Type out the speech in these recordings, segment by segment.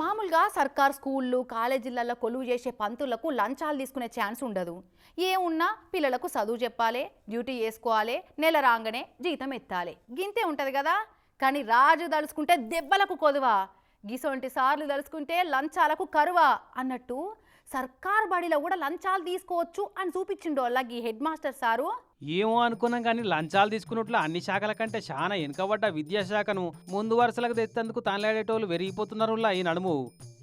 మామూలుగా సర్కార్ స్కూళ్ళు కాలేజీలలో కొలువు చేసే పంతులకు లంచాలు తీసుకునే ఛాన్స్ ఉండదు. ఏమున్నా పిల్లలకు చదువు చెప్పాలి డ్యూటీ చేసుకోవాలి నెల రాగానే జీతం ఎత్తాలి. గింతే ఉంటుంది కదా? కానీ రాజు దలుచుకుంటే దెబ్బలకు కొదువా? గిసొంటి సార్లు దలుచుకుంటే లంచాలకు కరువా? అన్నట్టు సర్కార్ బడిలో కూడా లంచాలు తీసుకోవచ్చు అని చూపించిండు అలా ఈ హెడ్ మాస్టర్ సారు. ఏమో అనుకున్నాం కానీ లంచాలు తీసుకున్నట్లు అన్ని శాఖల కంటే చాలా వెనుకబడ్డ విద్యాశాఖను ముందు వరుసలకు తెచ్చేందుకు తాన్లాడేటోళ్ళు వెరిగిపోతున్నారు ఈ నడుము.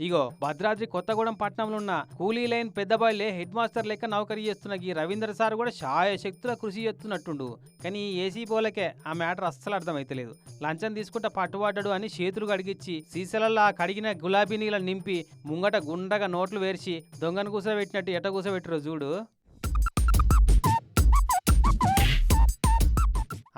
ఇగో భద్రాద్రి కొత్తగూడెం పట్టణంలో ఉన్న కూలీ లైన్ పెద్దబాయిలే హెడ్ మాస్టర్ లెక్క నౌకరీ చేస్తున్న ఈ రవీంద్ర సార్ కూడా శాయశక్తుల కృషి చేస్తున్నట్టుండు. కానీ ఈ ఏసీ పోలకే ఆ మ్యాటర్ అస్సలు అర్థమైతలేదు. లంచం తీసుకుంటే పట్టుబడ్డాడు అని చేతులు కడిగిచ్చి సీసాలల్లో ఆ కడిగిన గులాబీ నీళ్ళని నింపి ముంగట గుండగా నోట్లు వేర్చి దొంగను కూసబెట్టినట్టు ఎట కూసబెట్టరు చూడు.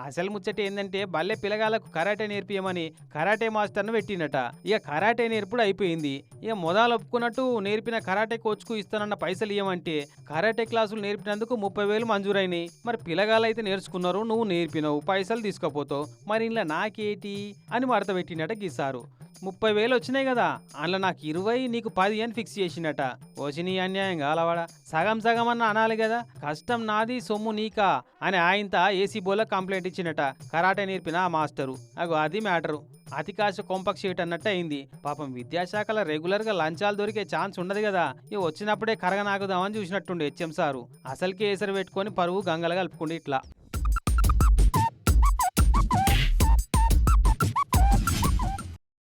అసలు ముచ్చట ఏంటంటే బల్లె పిల్లగాళ్ళకు కరాటే నేర్పియమని కరాటే మాస్టర్ను పెట్టినట ఇక కరాటే నేర్పుడు అయిపోయింది. ఇక మొదలు ఒప్పుకున్నట్టు నేర్పిన కరాటే కోచ్కు ఇస్తానన్న పైసలు ఇవ్వమంటే కరాటే క్లాసులు నేర్పినందుకు ముప్పై వేలు మంజూరైనాయి. మరి పిల్లగాళ్ళు అయితే నేర్చుకున్నారు నువ్వు నేర్పినవు పైసలు తీసుకపోతావు. మరి ఇలా నాకేటి? అని మడత పెట్టినట గీసారు ముప్పై వేలు వచ్చినాయి కదా. అందులో నాకు ఇరవై నీకు పది అని ఫిక్స్ చేసిండట. వచ్చిన అన్యాయం కాలవాడా. సగం సగం అన్న అనాలి కదా. కష్టం నాది సొమ్ము నీకా అని ఆయంత ఏసీ బోల కంప్లైంట్ ఇచ్చినట కరాటే నేర్పిన ఆ మాస్టరు. అగో అది మ్యాటరు. అతి కాశ కొంపక్ షీట్ అన్నట్టు అయింది. పాపం విద్యాశాఖల రెగ్యులర్గా లంచాలు దొరికే ఛాన్స్ ఉండదు కదా. ఇవి వచ్చినప్పుడే కరగనాకుదామని చూసినట్టుండే హెచ్ఎం సారు. అసలుకే ఏసరి పెట్టుకొని పరువు గంగలు కలుపుకుండి ఇట్లా.